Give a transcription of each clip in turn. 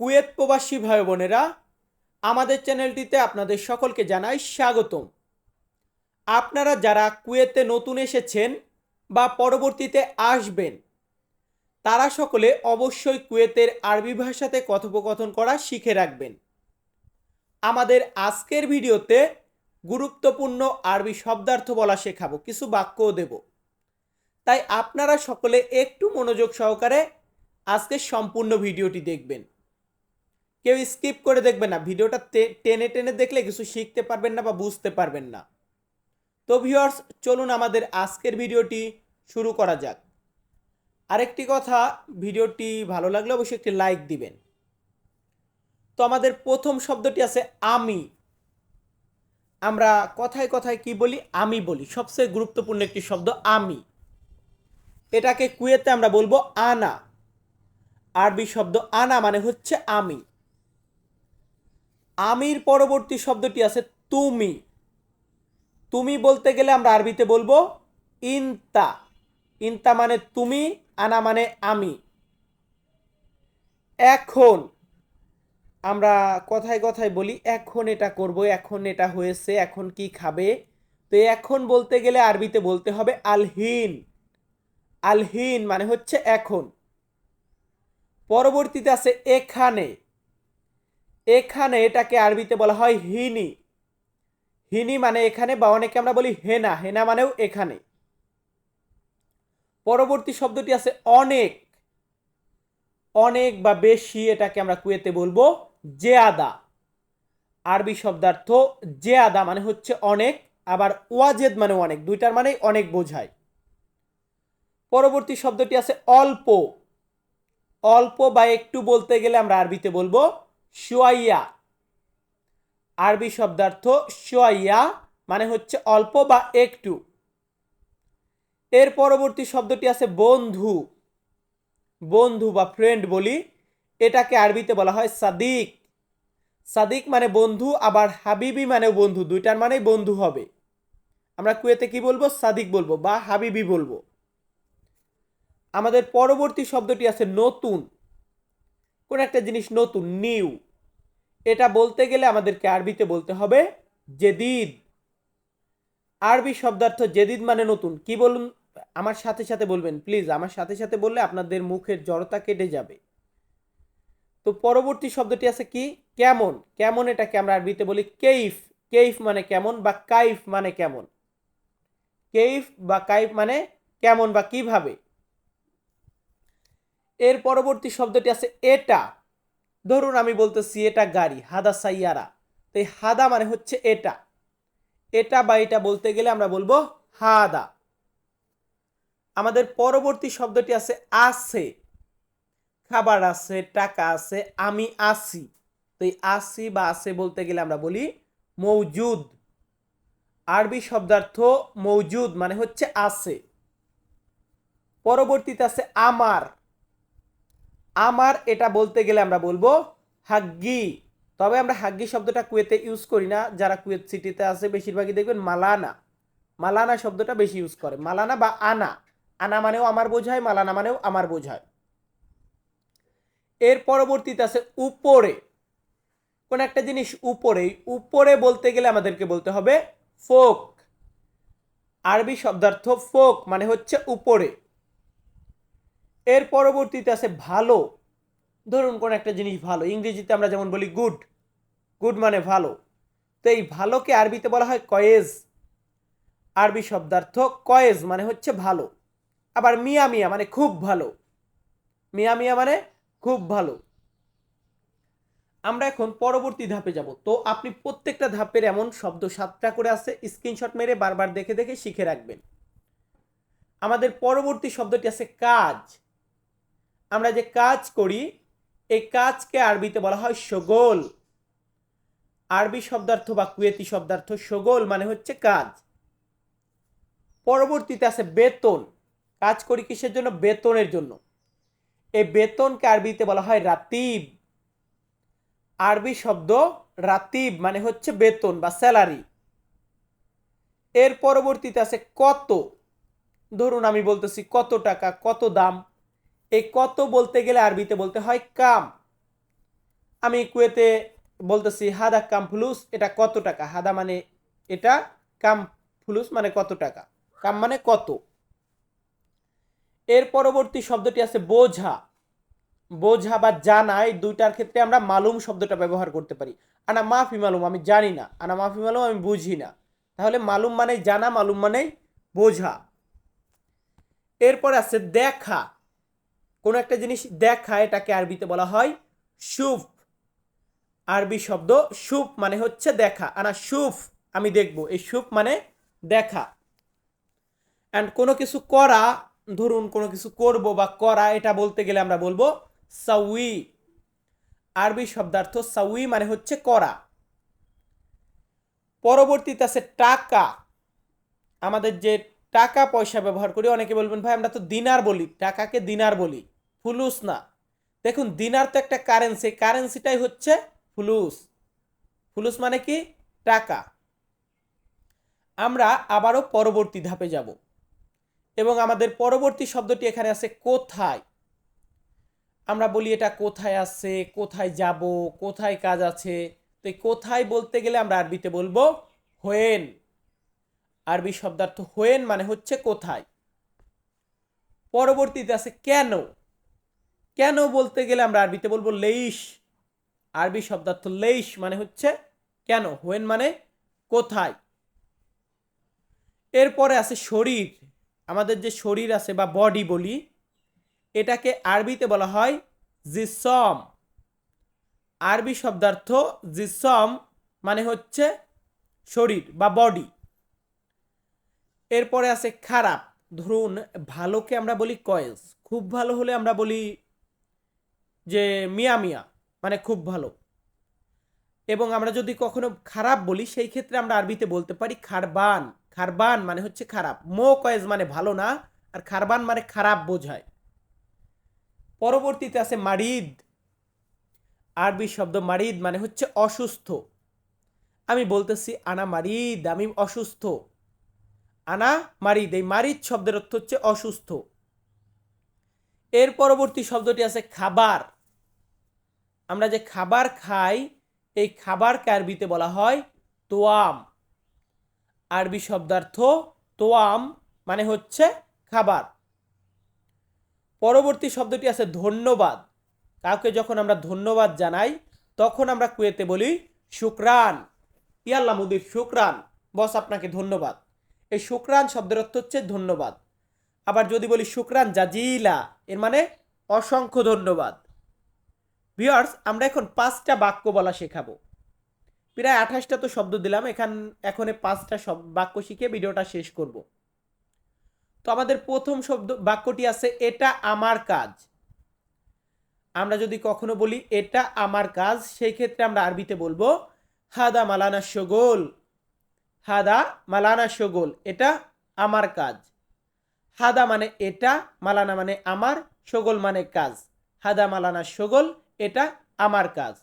Kuwait প্রবাসী ভাই বোনেরা, আমাদের চ্যানেলটিতে আপনাদের সকলকে জানাই স্বাগতম। আপনারা যারা কুয়েতে নতুন এসেছেন বা পরবর্তীতে আসবেন, তারা সকলে অবশ্যই কুয়েতের আরবি ভাষাতে কথোপকথন করা শিখে রাখবেন। আমাদের আজকের ভিডিওতে গুরুত্বপূর্ণ আরবি শব্দার্থ বলা শেখাবো, কিছু বাক্যও দেব। তাই আপনারা সকলে একটু মনোযোগ সহকারে আজকের সম্পূর্ণ ভিডিওটি দেখবেন। কেউ স্কিপ করে দেখবেন না। ভিডিওটা টেনে টেনে দেখলে কিছু শিখতে পারবেন না বা বুঝতে পারবেন না। তো ভিউয়ার্স, চলুন আমাদের আজকের ভিডিওটি শুরু করা যাক। আরেকটি কথা, ভিডিওটি ভালো লাগলে অবশ্যই একটি লাইক দিবেন। তো আমাদের প্রথম শব্দটি আছে আমি। আমরা কথায় কথায় কি বলি? আমি বলি। সবচেয়ে গুরুত্বপূর্ণ একটি শব্দ আমি। এটাকে কুয়েতে আমরা বলব আনা। আরবি শব্দ আনা মানে হচ্ছে আমি। আমির পরবর্তী শব্দটি আছে তুমি। তুমি বলতে গেলে আমরা আরবিতে বলব ইনতা। ইনতা মানে তুমি, আনা মানে আমি। এখন আমরা কথায় কথায় বলি, এখন এটা করব, এখন এটা হয়েছে, এখন কি খাবে? তো এখন বলতে গেলে আরবিতে বলতে হবে আলহিন। আলহিন মানে হচ্ছে এখন। পরবর্তীতে আছে এখানে। এখানে এটাকে আরবিতে বলা হয় হিনি। হিনি মানে এখানে বা অনেকে আমরা বলি হেনা। হেনা মানেও এখানে। পরবর্তী শব্দটি আছে অনেক। অনেক বা বেশি এটাকে আমরা কুয়েতে বলব আদা আরবি শব্দার্থ আদা মানে হচ্ছে অনেক, আবার ওয়াজেদ মানে অনেক। দুইটার মানেই অনেক বোঝায়। পরবর্তী শব্দটি আছে অল্প। অল্প বা একটু বলতে গেলে আমরা আরবিতে বলব শুয়াইয়া। আরবি শব্দার্থ শুয়াইয়া মানে হচ্ছে অল্প বা একটু। এর পরবর্তী শব্দটি আছে বন্ধু। বন্ধু বা ফ্রেন্ড বলি। এটাকে আরবিতে বলা হয় সাদিক। সাদিক মানে বন্ধু, আবার হাবিবি মানে বন্ধু। দুইটার মানেই বন্ধু হবে। আমরা কুয়েতে কি বলব? সাদিক বলব বা হাবিবি বলব। আমাদের পরবর্তী শব্দটি আছে নতুন। কোন একটা জিনিস নতুন, নিউ। এটা বলতে গেলে আমাদেরকে আরবিতে বলতে হবে জেদিদ। আরবি শব্দার্থ জেদিদ মানে নতুন। কি বলুন? আমার সাথে সাথে বলবেন, প্লিজ। আমার সাথে সাথে বললে আপনাদের মুখের জড়তা কেটে যাবে। তো পরবর্তী শব্দটি আছে কি? কেমন। কেমন এটাকে আমরা আরবিতে বলি কেইফ। কেইফ মানে কেমন বা কাইফ মানে কেমন? কেইফ বা কাইফ মানে কেমন বা কীভাবে? এর পরবর্তী শব্দটি আছে এটা। ধরুন আমি বলতেছি এটা গাড়ি, হাদা সাইয়ারা। তো এই হাদা মানে হচ্ছে এটা। এটা বা এটা বলতে গেলে আমরা বলব হাদা। আমাদের পরবর্তী শব্দটি আছে আছে খাবার আছে, টাকা আছে, আমি আসি। তো এই আসি বা আছে বলতে গেলে আমরা বলি মৌজুদ। আরবি শব্দার্থ মৌজুদ মানে হচ্ছে আছে পরবর্তীতে আছে আমার। আমার এটা বলতে গেলে আমরা বলব হাগ্গি। তবে আমরা হাগ্গি শব্দটা কুয়েতে ইউজ করি না। যারা কুয়েত সিটিতে আছে, বেশিরভাগই দেখবেন মালানা। মালানা শব্দটা বেশি ইউজ করে। মালানা বা আনা। আনা মানেও আমার বোঝায়, মালানা মানেও আমার বোঝায়। এর পরবর্তীতে আছে উপরে। কোন একটা জিনিস উপরে। উপরে বলতে গেলে আমাদেরকে বলতে হবে ফোক। আরবি শব্দার্থ ফোক মানে হচ্ছে উপরে। এর পরবর্তীতে আছে ভালো। ধরুন কোন একটা জিনিস ভালো, ইংরেজিতে আমরা যেমন বলি গুড গুড মানে ভালো। তো এই ভালোকে আরবিতে বলা হয় কয়েজ। আরবি শব্দার্থ কয়েজ মানে হচ্ছে ভালো। আবার মিয়া মিয়া মানে খুব ভালো। মিয়া মিয়া মানে খুব ভালো। আমরা এখন পরবর্তী ধাপে যাব। তো আপনি প্রত্যেকটা ধাপের এমন শব্দ সাতটা করে আছে স্ক্রিনশট মেরে বারবার দেখে দেখে শিখে রাখবেন। আমাদের পরবর্তী শব্দটি আছে কাজ। আমরা যে কাজ করি, এই কাজকে আরবিতে বলা হয় সগোল। আরবি শব্দার্থ বা কুয়েতি শব্দার্থ সগোল মানে হচ্ছে কাজ। পরবর্তীতে আছে বেতন। কাজ করি কিসের জন্য? বেতনের জন্য। এই বেতনকে আরবিতে বলা হয় রাতিব। আরবি শব্দ রাতিব মানে হচ্ছে বেতন বা স্যালারি। এর পরবর্তীতে আছে কত। ধরুন আমি বলতেছি কত টাকা, কত দাম? এই কত বলতে গেলে আরবিতে বলতে হয় কাম। আমি কুয়েতে বলতেছি, হাদা কাম ফুলুস এটা কত টাকা? হাদা মানে এটা, কাম ফুলুস মানে কত টাকা? কাম মানে কত? এর পরবর্তী শব্দটি আছে বোঝা। বোঝা বা জানা, এই দুইটার ক্ষেত্রে আমরা মালুম শব্দটা ব্যবহার করতে পারি। আনা মাফি মালুম, আমি জানি না। আনা মাফি মালুম, আমি বুঝি না। তাহলে মালুম মানে জানা, মালুম মানে বোঝা। এরপর আছে দেখা। কোনো একটা জিনিস দেখা, এটাকে আরবিতে বলা হয় সুফ আরবি শব্দ সুফ মানে হচ্ছে দেখা। আনা সুফ আমি দেখব। এই সুফ মানে দেখা। অ্যান্ড কোনো কিছু করা, ধরুন কোনো কিছু করব বা করা, এটা বলতে গেলে আমরা বলব সাউই। আরবি শব্দার্থ সাউই মানে হচ্ছে করা। পরবর্তীতে আছে টাকা। আমাদের যে টাকা পয়সা ব্যবহার করি। অনেকে বলবেন, ভাই, আমরা তো দিনার বলি। টাকাকে দিনার বলি, ফুলুস না। দেখুন, দিনার তো একটা কারেন্সি কারেন্সিটাই হচ্ছে ফুলুস। ফুলুস মানে কি? টাকা। আমরা আবারও পরবর্তী ধাপে যাব। এবং আমাদের পরবর্তী শব্দটি এখানে আছে কোথায়? আমরা বলি, এটা কোথায় আছে? কোথায় যাব? কোথায় কাজ আছে? তো কোথায় বলতে গেলে আমরা আরবিতে বলব, হোয়েন। আরবি শব্দার্থ হোয়েন মানে হচ্ছে কোথায়। পরবর্তীতে আছে কেন কেন বলতে গেলে আমরা আরবিতে বলব লেইশ আরবি শব্দার্থ লেইশ মানে হচ্ছে কেন হোয়েন মানে কোথায়। এরপরে আছে শরীর আমাদের যে শরীর আছে বা বডি বলি, এটাকে আরবিতে বলা হয় জিসম আরবি শব্দার্থ জিসম মানে হচ্ছে শরীর বা বডি এরপরে আছে খারাপ। ধরুন ভালোকে আমরা বলি কয়েস খুব ভালো হলে আমরা বলি যে মিয়া মিয়া মানে খুব ভালো। এবং আমরা যদি কখনো খারাপ বলি, সেই ক্ষেত্রে আমরা আরবিতে বলতে পারি খারবান। খারবান মানে হচ্ছে খারাপ। মো কয়েজ মানে ভালো না, আর খারবান মানে খারাপ বোঝায়। পরবর্তীতে আছে মারিদ। আরবি শব্দ মারিদ মানে হচ্ছে অসুস্থ। আমি বলতেছি আনা মারিদ, আমি অসুস্থ। আনা মারিদ এই মারিদ শব্দের অর্থ হচ্ছে অসুস্থ। এর পরবর্তী শব্দটি আছে খাবার। আমরা যে খাবার খাই, এই খাবারকে আরবিতে বলা হয়? তোয়াম। আরবি শব্দার্থ তোয়াম মানে হচ্ছে খাবার। পরবর্তী শব্দটি আছে ধন্যবাদ। কাউকে যখন আমরা ধন্যবাদ জানাই, তখন আমরা কুয়েতে বলি শুক্রান। ইয়াল্লা মুদির শুক্রান। বস আপনাকে ধন্যবাদ। এই শুক্রান শব্দের অর্থ হচ্ছে ধন্যবাদ। আবার যদি বলি শুক্রান জাজিলা, এর মানে অসংখ্য ধন্যবাদ। ভিওয়ার্স আমরা এখন পাঁচটা বাক্য বলা শেখাবো। প্রায় আঠাশটা তো শব্দ দিলাম, এখান এখন পাঁচটা শব্দ বাক্য শিখে ভিডিওটা শেষ করব। তো আমাদের প্রথম শব্দ বাক্যটি আছে, এটা আমার কাজ। আমরা যদি কখনো বলি, এটা আমার কাজ, সেই ক্ষেত্রে আমরা আরবিতে বলব, হাদা মালানা শগোল। হাদা মালানা শগোল এটা আমার কাজ। হাদা মানে এটা, মালানা মানে আমার শগোল মানে কাজ। হাদা মালানা শগোল এটা আমার কাজ।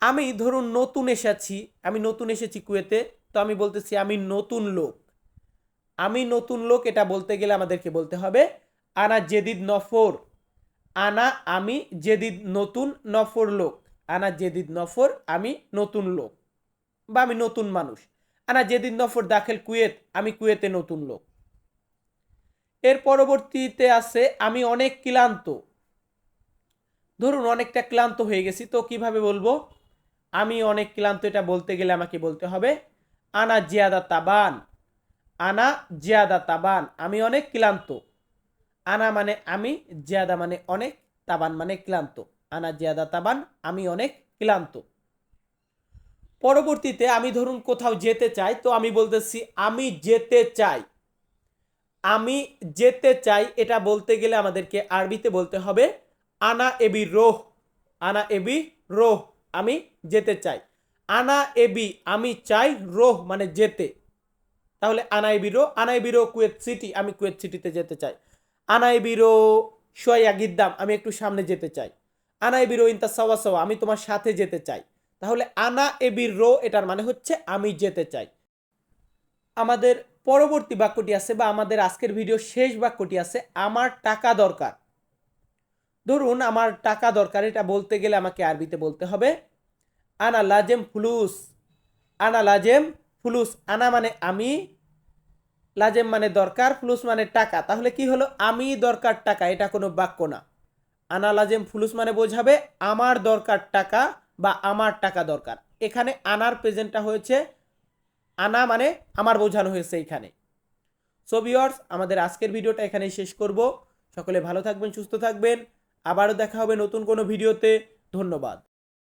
আমি ধরুন নতুন এসেছি, আমি নতুন এসেছি কুয়েতে, তো আমি বলতেছি আমি নতুন লোক। আমি নতুন লোক, এটা বলতে গেলে আমাদেরকে বলতে হবে, আনা জেদিদ নফর। আনা আমি জেদিদ নতুন নফর লোক। আনা জেদিদ নফর, আমি নতুন লোক। বা আমি নতুন মানুষ। আনা যেদিন নফর দাখেল কুয়েত, আমি কুয়েতে নতুন লোক। এর পরবর্তীতে আছে, আমি অনেক ক্লান্ত। ধরুন, অনেকটা ক্লান্ত হয়ে গেছি, তো কীভাবে বলব? আমি অনেক ক্লান্ত, এটা বলতে গেলে আমাকে বলতে হবে, আনা জিয়াদা তাবান, আনা জিয়াদা তাবান, আমি অনেক ক্লান্ত। আনা মানে আমি, জিয়াদা মানে অনেক, তাবান মানে ক্লান্ত। আনা জিয়াদা তাবান, আমি অনেক ক্লান্ত। পরবর্তীতে আমি ধরুন কোথাও যেতে চাই, তো আমি বলতেছি, আমি যেতে চাই। আমি যেতে চাই, এটা বলতে গেলে আমাদেরকে আরবিতে বলতে হবে, আনা এবি রোহ। আনা এবি রোহ, আমি যেতে চাই। আনা এবি, আমি চাই রোহ মানে যেতে। তাহলে আনাই বিরো আনাই বিরো কুয়েত সিটি, আমি কুয়েত সিটিতে যেতে চাই। আনাই বিরো সোয়া গিদ্দাম, আমি একটু সামনে যেতে চাই। আনাই বিরো ইন্তা সওয়া সওয়া, আমি তোমার সাথে যেতে চাই। তাহলে আনা এবির রো এটার মানে হচ্ছে আমি যেতে চাই। আমাদের পরবর্তী বাক্যটি আছে বা আমাদের আজকের ভিডিও শেষ বাক্যটি আছে, আমার টাকা দরকার। ধরুন আমার টাকা দরকার, এটা বলতে গেলে আমাকে আরবিতে বলতে হবে, আনা লাজেম ফুলুস। আনা লাজেম ফুলুস, আনা মানে আমি, লাজেম মানে দরকার, ফুলুস মানে টাকা। তাহলে কি হলো? আমি দরকার টাকা, এটা কোনো বাক্য না। আনা লাজেম ফুলুস মানে বোঝাবে, আমার দরকার টাকা বা আমার টাকা দরকার। এখানে আনার প্রেজেন্টটা হয়েছে, আনা মানে আমার বোঝানো হয়েছে এখানে। সো ভিওর্স আমাদের আজকের ভিডিওটা এখানেই শেষ করব। সকলে ভালো থাকবেন, সুস্থ থাকবেন। আবারও দেখা হবে নতুন কোনো ভিডিওতে। ধন্যবাদ।